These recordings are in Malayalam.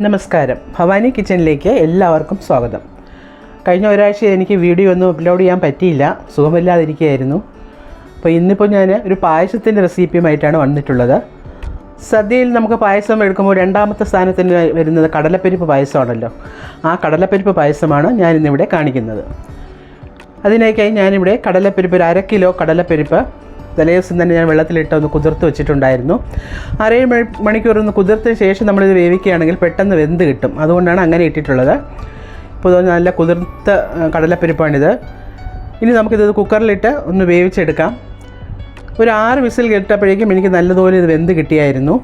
നമസ്കാരം. ഭവാനി കിച്ചണിലേക്ക് എല്ലാവർക്കും സ്വാഗതം. കഴിഞ്ഞ ഒരാഴ്ച എനിക്ക് വീഡിയോ ഒന്നും അപ്ലോഡ് ചെയ്യാൻ പറ്റിയില്ല. സുഖമില്ലാതിരിക്കുകയായിരുന്നു. അപ്പോൾ ഇന്നിപ്പോൾ ഞാൻ ഒരു പായസത്തിന്റെ റെസിപ്പിയുമായിട്ടാണ് വന്നിട്ടുള്ളത്. സദ്യയിൽ നമുക്ക് പായസം എടുക്കുമ്പോൾ രണ്ടാമത്തെ സ്ഥാനത്തിന് വരുന്നത് കടലപ്പരിപ്പ് പായസമാണല്ലോ. ആ കടലപ്പരിപ്പ് പായസമാണ് ഞാനിന്നിവിടെ കാണിക്കുന്നത്. അതിനേക്കായി ഞാനിവിടെ കടലപ്പരിപ്പ് ഒരു അര കിലോ കടലപ്പരിപ്പ് തലേദിവസം തന്നെ ഞാൻ വെള്ളത്തിലിട്ട് ഒന്ന് കുതിർത്ത് വെച്ചിട്ടുണ്ടായിരുന്നു. അരയിൽ മണിക്കൂർ ഒന്ന് കുതിർത്തതിന് ശേഷം നമ്മളിത് വേവിക്കുകയാണെങ്കിൽ പെട്ടെന്ന് വെന്ത് കിട്ടും. അതുകൊണ്ടാണ് അങ്ങനെ ഇട്ടിട്ടുള്ളത്. ഇപ്പോൾ നല്ല കുതിർത്ത കടലപ്പരിപ്പാണിത്. ഇനി നമുക്കിത് കുക്കറിലിട്ട് ഒന്ന് വേവിച്ചെടുക്കാം. ഒരു ആറ് വിസിൽ കേട്ടപ്പോഴേക്കും എനിക്ക് നല്ലതുപോലെ ഇത് വെന്ത് കിട്ടിയായിരുന്നു.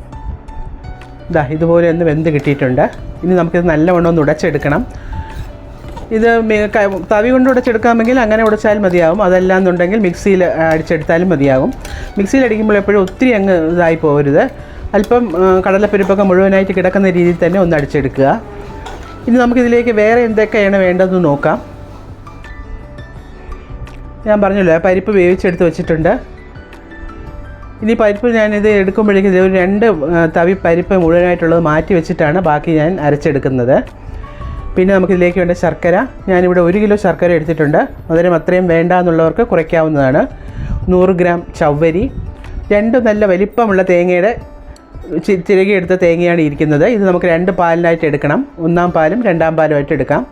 ഇതാ ഇതുപോലെ ഒന്ന് വെന്ത് കിട്ടിയിട്ടുണ്ട്. ഇനി നമുക്കിത് നല്ലവണ്ണം ഒന്ന് ഉടച്ചെടുക്കണം. ഇത് തവി കൊണ്ട് ഉടച്ചെടുക്കാമെങ്കിൽ അങ്ങനെ ഉടച്ചാൽ മതിയാവും. അതല്ല എന്നുണ്ടെങ്കിൽ മിക്സിയിൽ അടിച്ചെടുത്താലും മതിയാവും. മിക്സിയിൽ അടിക്കുമ്പോൾ എപ്പോഴും ഒത്തിരി അങ്ങ് ഇതായി പോകരുത്. അല്പം കടലപ്പരിപ്പൊക്കെ മുഴുവനായിട്ട് കിടക്കുന്ന രീതിയിൽ തന്നെ ഒന്ന് അടിച്ചെടുക്കുക. ഇനി നമുക്കിതിലേക്ക് വേറെ എന്തൊക്കെയാണ് വേണ്ടതെന്ന് നോക്കാം. ഞാൻ പറഞ്ഞല്ലോ പരിപ്പ് വേവിച്ചെടുത്ത് വെച്ചിട്ടുണ്ട്. ഇനി പരിപ്പ് ഞാനിത് എടുക്കുമ്പോഴേക്കും ഒരു രണ്ട് തവി പരിപ്പ് മുഴുവനായിട്ടുള്ളത് മാറ്റി വെച്ചിട്ടാണ് ബാക്കി ഞാൻ അരച്ചെടുക്കുന്നത്. പിന്നെ നമുക്കിതിലേക്ക് വേണ്ട ശർക്കര. ഞാനിവിടെ ഒരു കിലോ ശർക്കര എടുത്തിട്ടുണ്ട്. അതിനും അത്രയും വേണ്ട എന്നുള്ളവർക്ക് കുറയ്ക്കാവുന്നതാണ്. നൂറ് ഗ്രാം ചവ്വരി. രണ്ട് നല്ല വലിപ്പമുള്ള തേങ്ങയുടെ ചിരകിയെടുത്ത തേങ്ങയാണ് ഇരിക്കുന്നത്. ഇത് നമുക്ക് രണ്ട് പാലിനായിട്ട് എടുക്കണം. ഒന്നാം പാലും രണ്ടാം പാലുമായിട്ട് എടുക്കാം.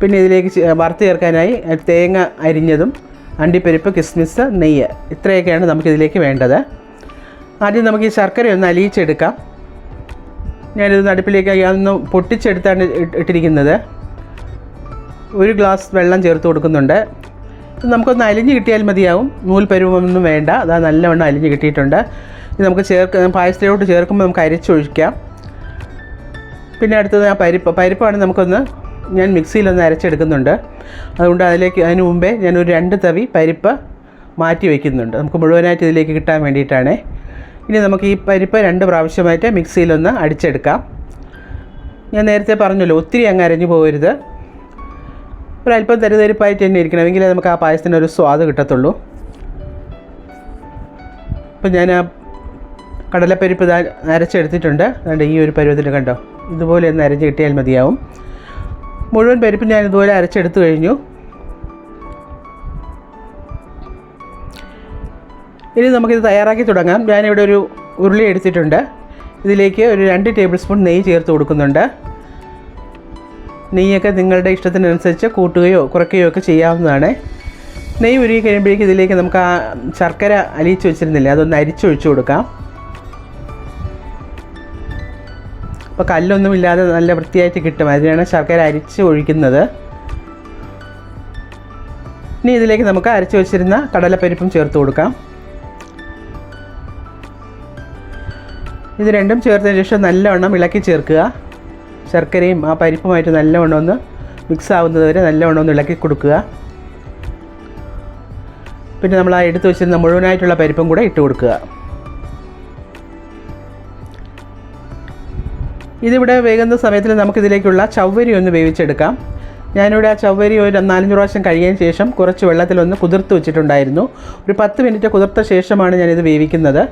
പിന്നെ ഇതിലേക്ക് വറുത്ത് ചേർക്കാനായി തേങ്ങ അരിഞ്ഞതും അണ്ടിപ്പരിപ്പ് കിസ്മിസ് നെയ്യ് ഇത്രയൊക്കെയാണ് നമുക്കിതിലേക്ക് വേണ്ടത്. ആദ്യം നമുക്ക് ഈ ശർക്കര ഒന്ന് അലിയിച്ചെടുക്കാം. ഞാനിത് നടുപ്പിലേക്ക് അതൊന്ന് പൊട്ടിച്ചെടുത്താണ് ഇട്ട് ഇട്ടിരിക്കുന്നത്. ഒരു ഗ്ലാസ് വെള്ളം ചേർത്ത് കൊടുക്കുന്നുണ്ട്. നമുക്കൊന്ന് അലിഞ്ഞ് കിട്ടിയാൽ മതിയാവും. നൂൽ പരുവമൊന്നും വേണ്ട. അതാ നല്ലവണ്ണം അലിഞ്ഞ് കിട്ടിയിട്ടുണ്ട്. ഇത് നമുക്ക് ചേർക്ക് പായസത്തിലോട്ട് ചേർക്കുമ്പോൾ നമുക്ക് അരച്ചൊഴിക്കാം. പിന്നെ അടുത്തത് ആ പരിപ്പ് പരിപ്പാണ് നമുക്കൊന്ന് ഞാൻ മിക്സിയിലൊന്ന് അരച്ചെടുക്കുന്നുണ്ട്. അതുകൊണ്ട് അതിലേക്ക് അതിന് മുമ്പേ ഞാനൊരു രണ്ട് തവി പരിപ്പ് മാറ്റി വയ്ക്കുന്നുണ്ട് നമുക്ക് മുഴുവനായിട്ട് ഇതിലേക്ക് കിട്ടാൻ വേണ്ടിയിട്ടാണ്. ഇനി നമുക്ക് ഈ പരിപ്പ് രണ്ട് പ്രാവശ്യമായിട്ട് മിക്സിയിലൊന്ന് അടിച്ചെടുക്കാം. ഞാൻ നേരത്തെ പറഞ്ഞല്ലോ ഒത്തിരി അങ്ങ് അരഞ്ഞു പോകരുത് ഒരല്പം തരുതരിപ്പായിട്ട് തന്നെ ഇരിക്കണം എങ്കിലേ നമുക്ക് ആ പായസത്തിന് ഒരു സ്വാദ് കിട്ടത്തുള്ളൂ. അപ്പം ഞാൻ ആ കടലപ്പരിപ്പ് അരച്ചെടുത്തിട്ടുണ്ട്. അതുകൊണ്ട് ഈ ഒരു പരുവത്തിൽ കണ്ടോ ഇതുപോലെ ഒന്ന് അരച്ച് കിട്ടിയാൽ മതിയാവും. മുഴുവൻ പരിപ്പ് ഞാൻ ഇതുപോലെ അരച്ചെടുത്തു കഴിഞ്ഞു. ഇനി നമുക്കിത് തയ്യാറാക്കി തുടങ്ങാം. ഞാനിവിടെ ഒരു ഉരുളി എടുത്തിട്ടുണ്ട്. ഇതിലേക്ക് ഒരു രണ്ട് ടേബിൾ സ്പൂൺ നെയ്യ് ചേർത്ത് കൊടുക്കുന്നുണ്ട്. നെയ്യൊക്കെ നിങ്ങളുടെ ഇഷ്ടത്തിനനുസരിച്ച് കൂട്ടുകയോ കുറയ്ക്കുകയോ ഒക്കെ ചെയ്യാവുന്നതാണ്. നെയ്യ് ഉരുകി കഴിയുമ്പോഴേക്കും ഇതിലേക്ക് നമുക്ക് ആ ശർക്കര അലിയിച്ച് വെച്ചിരുന്നില്ലേ അതൊന്ന് അരിച്ചൊഴിച്ചു കൊടുക്കാം. അപ്പോൾ കല്ലൊന്നും ഇല്ലാതെ നല്ല വൃത്തിയായിട്ട് കിട്ടും. അതിനാണ് ശർക്കര അരിച്ച് ഒഴിക്കുന്നത്. ഇനി ഇതിലേക്ക് നമുക്ക് അരച്ച് വെച്ചിരുന്ന കടലപ്പരിപ്പും ചേർത്ത് കൊടുക്കാം. ഇത് രണ്ടും ചേർത്തതിന് ശേഷം നല്ലവണ്ണം ഇളക്കി ചേർക്കുക. ശർക്കരയും ആ പരിപ്പുമായിട്ട് നല്ലവണ്ണം ഒന്ന് മിക്സ് ആവുന്നത് വരെ നല്ലവണ്ണം ഒന്ന് ഇളക്കി കൊടുക്കുക. പിന്നെ നമ്മൾ ആ എടുത്തു വെച്ചിരുന്ന മുഴുവനായിട്ടുള്ള പരിപ്പും കൂടെ ഇട്ട് കൊടുക്കുക. ഇതിവിടെ വേകുന്ന സമയത്തിൽ നമുക്കിതിലേക്കുള്ള ചവ്വരി ഒന്ന് വേവിച്ചെടുക്കാം. ഞാനിവിടെ ആ ചവ്വരി ഒരു നാലഞ്ച് പ്രാവശ്യം കഴിയതിന് ശേഷം കുറച്ച് വെള്ളത്തിലൊന്ന് കുതിർത്ത് വെച്ചിട്ടുണ്ടായിരുന്നു. ഒരു പത്ത് മിനിറ്റ് കുതിർത്ത ശേഷമാണ് ഞാനിത് വേവിക്കുന്നത്.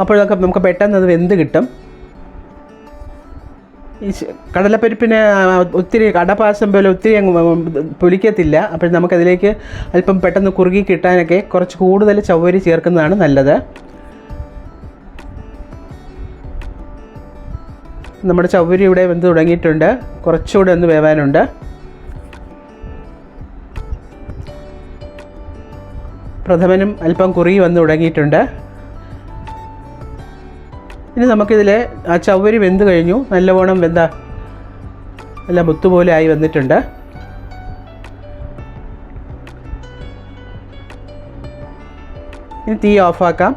അപ്പോഴൊക്കെ നമുക്ക് പെട്ടെന്ന് അത് വെന്ത് കിട്ടും. ഈ കടലപ്പരിപ്പിന് ഒത്തിരി കടപ്പാസം പോലെ ഒത്തിരി അങ്ങ് പൊലിക്കത്തില്ല. അപ്പോൾ നമുക്കതിലേക്ക് അല്പം പെട്ടെന്ന് കുറുകി കിട്ടാനൊക്കെ കുറച്ച് കൂടുതൽ ചവ്വരി ചേർക്കുന്നതാണ് നല്ലത്. നമ്മുടെ ചവ്വരി ഇവിടെ വെന്ത് തുടങ്ങിയിട്ടുണ്ട്. കുറച്ചുകൂടെ ഒന്ന് വേവാനുണ്ട്. പ്രഥമനും അല്പം കുറുകി വന്ന് തുടങ്ങിയിട്ടുണ്ട്. ഇനി നമുക്കിതിൽ ആ ചവ്വരി വെന്ത് കഴിഞ്ഞു. നല്ലവണ്ണം വെന്ത നല്ല മുത്തുപോലെ ആയി വന്നിട്ടുണ്ട്. ഇനി തീ ഓഫാക്കാം.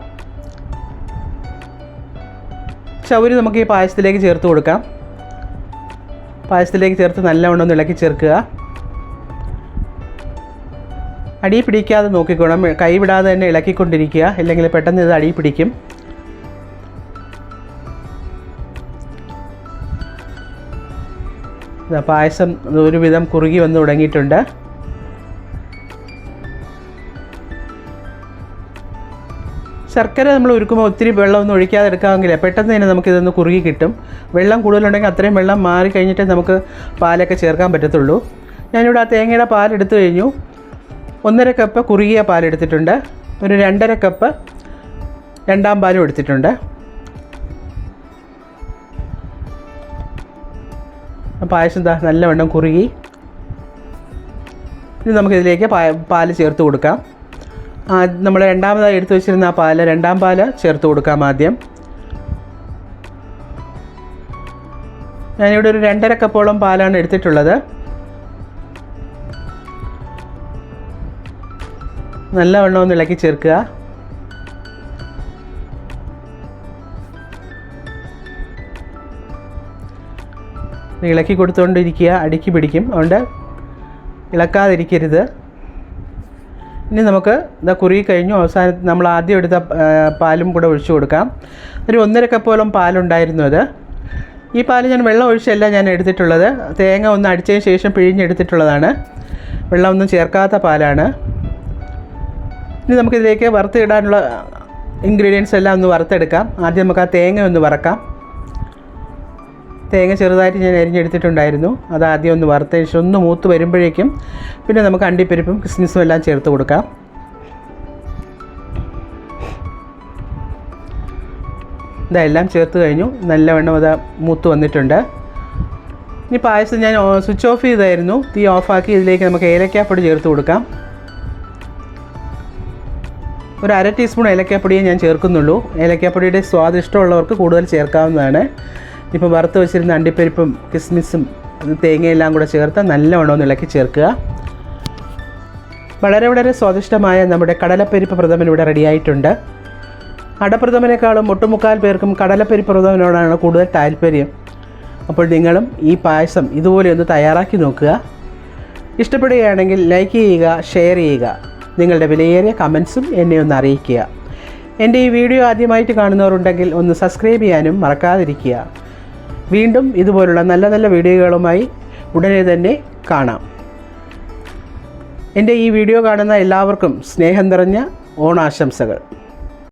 ചവരി നമുക്ക് ഈ പായസത്തിലേക്ക് ചേർത്ത് കൊടുക്കാം. പായസത്തിലേക്ക് ചേർത്ത് നല്ലവണ്ണം ഒന്ന് ഇളക്കി ചേർക്കുക. അടി പിടിക്കാതെ നോക്കിക്കോണം. കൈ വിടാതെ തന്നെ ഇളക്കിക്കൊണ്ടിരിക്കുക. ഇല്ലെങ്കിൽ പെട്ടെന്ന് ഇത് അടി പിടിക്കും. പായസം ഒരുവിധം കുറുകി വന്ന് തുടങ്ങിയിട്ടുണ്ട്. ശർക്കര നമ്മൾ ഒരുക്കുമ്പോൾ ഒത്തിരി വെള്ളമൊന്നും ഒഴിക്കാതെ എടുക്കാമെങ്കിൽ പെട്ടെന്ന് തന്നെ നമുക്കിതൊന്ന് കുറുകി കിട്ടും. വെള്ളം കൂടുതലുണ്ടെങ്കിൽ അത്രയും വെള്ളം മാറി കഴിഞ്ഞിട്ടേ നമുക്ക് പാലൊക്കെ ചേർക്കാൻ പറ്റത്തുള്ളൂ. ഞാനിവിടെ ആ തേങ്ങയുടെ പാലെടുത്തു കഴിഞ്ഞു. ഒന്നര കപ്പ് കുറുകിയ പാലെടുത്തിട്ടുണ്ട് ഒരു രണ്ടര കപ്പ് രണ്ടാം പാലും എടുത്തിട്ടുണ്ട്. പായസം നല്ലവണ്ണം കുറുകി. ഇനി നമുക്കിതിലേക്ക് പാ പാൽ ചേർത്ത് കൊടുക്കാം. നമ്മൾ രണ്ടാമതായി എടുത്തു വെച്ചിരുന്ന ആ പാൽ രണ്ടാം പാൽ ചേർത്ത് കൊടുക്കാം ആദ്യം. ഞാനിവിടെ ഒരു രണ്ടര കപ്പോളം പാലാണ് എടുത്തിട്ടുള്ളത്. നല്ലവണ്ണം ഒന്ന് ഇളക്കി ചേർക്കുക. ഇളക്കി കൊടുത്തുകൊണ്ടിരിക്കുക അടുക്കി പിടിക്കും. അതുകൊണ്ട് ഇളക്കാതിരിക്കരുത്. ഇനി നമുക്ക് ഇതാ കുറുകി കഴിഞ്ഞു. അവസാനം നമ്മൾ ആദ്യം എടുത്ത പാലും കൂടെ ഒഴിച്ചു കൊടുക്കാം. ഒരു ഒന്നര കപ്പോളം പാലുണ്ടായിരുന്നു അത്. ഈ പാൽ ഞാൻ വെള്ളം ഒഴിച്ചല്ല ഞാൻ എടുത്തിട്ടുള്ളത്. തേങ്ങ ഒന്ന് അടിച്ചതിന് ശേഷം പിഴിഞ്ഞെടുത്തിട്ടുള്ളതാണ്. വെള്ളമൊന്നും ചേർക്കാത്ത പാലാണ്. ഇനി നമുക്കിതിലേക്ക് വറുത്തിടാനുള്ള ഇൻഗ്രീഡിയൻസ് എല്ലാം ഒന്ന് വറുത്തെടുക്കാം. ആദ്യം നമുക്ക് ആ തേങ്ങ ഒന്ന് വറക്കാം. തേങ്ങ ചെറുതായിട്ട് ഞാൻ അരിഞ്ഞെടുത്തിട്ടുണ്ടായിരുന്നു. അത് ആദ്യം ഒന്ന് വറുത്തതിന് ശേഷം ഒന്ന് മൂത്ത് വരുമ്പോഴേക്കും പിന്നെ നമുക്ക് അണ്ടിപ്പരിപ്പും കിസ്മിസും എല്ലാം ചേർത്ത് കൊടുക്കാം. ഇതെല്ലാം ചേർത്ത് കഴിഞ്ഞു. നല്ലവണ്ണം അത് മൂത്ത് വന്നിട്ടുണ്ട്. ഇനി പായസം ഞാൻ സ്വിച്ച് ഓഫ് ചെയ്തായിരുന്നു. തീ ഓഫാക്കി ഇതിലേക്ക് നമുക്ക് ഏലക്കാപ്പൊടി ചേർത്ത് കൊടുക്കാം. ഒരു അര ടീസ്പൂൺ ഏലക്കാപ്പൊടിയെ ഞാൻ ചേർക്കുന്നുള്ളൂ. ഏലക്കാപ്പൊടിയുടെ സ്വാദ് ഇഷ്ടമുള്ളവർക്ക് കൂടുതൽ ചേർക്കാവുന്നതാണ്. ഇപ്പോൾ വറുത്ത് വെച്ചിരുന്ന അണ്ടിപ്പരിപ്പും കിസ്മിസും തേങ്ങയെല്ലാം കൂടെ ചേർത്ത് നല്ലവണ്ണം ഒന്ന് ഇളക്കി ചേർക്കുക. വളരെ വളരെ സ്വാദിഷ്ടമായ നമ്മുടെ കടലപ്പരിപ്പ് പ്രഥമൻ ഇവിടെ റെഡിയായിട്ടുണ്ട് അടപ്രഥമനേക്കാളും ഒട്ടുമുക്കാൽ പേർക്കും കടലപ്പരിപ്പ് പ്രഥമനോടാണ് കൂടുതൽ താല്പര്യം. അപ്പോൾ നിങ്ങളും ഈ പായസം ഇതുപോലെ ഒന്ന് തയ്യാറാക്കി നോക്കുക. ഇഷ്ടപ്പെടുകയാണെങ്കിൽ ലൈക്ക് ചെയ്യുക ഷെയർ ചെയ്യുക. നിങ്ങളുടെ വിലയേറിയ കമൻസും എന്നെ ഒന്ന് അറിയിക്കുക. എന്റെ ഈ വീഡിയോ ആദ്യമായിട്ട് കാണുന്നവരുണ്ടെങ്കിൽ ഒന്ന് സബ്സ്ക്രൈബ് ചെയ്യാനും മറക്കാതിരിക്കുക. വീണ്ടും ഇതുപോലുള്ള നല്ല നല്ല വീഡിയോകളുമായി ഉടനെ തന്നെ കാണാം. എന്റെ ഈ വീഡിയോ കാണുന്ന എല്ലാവർക്കും സ്നേഹം നിറഞ്ഞ ഓണാശംസകൾ.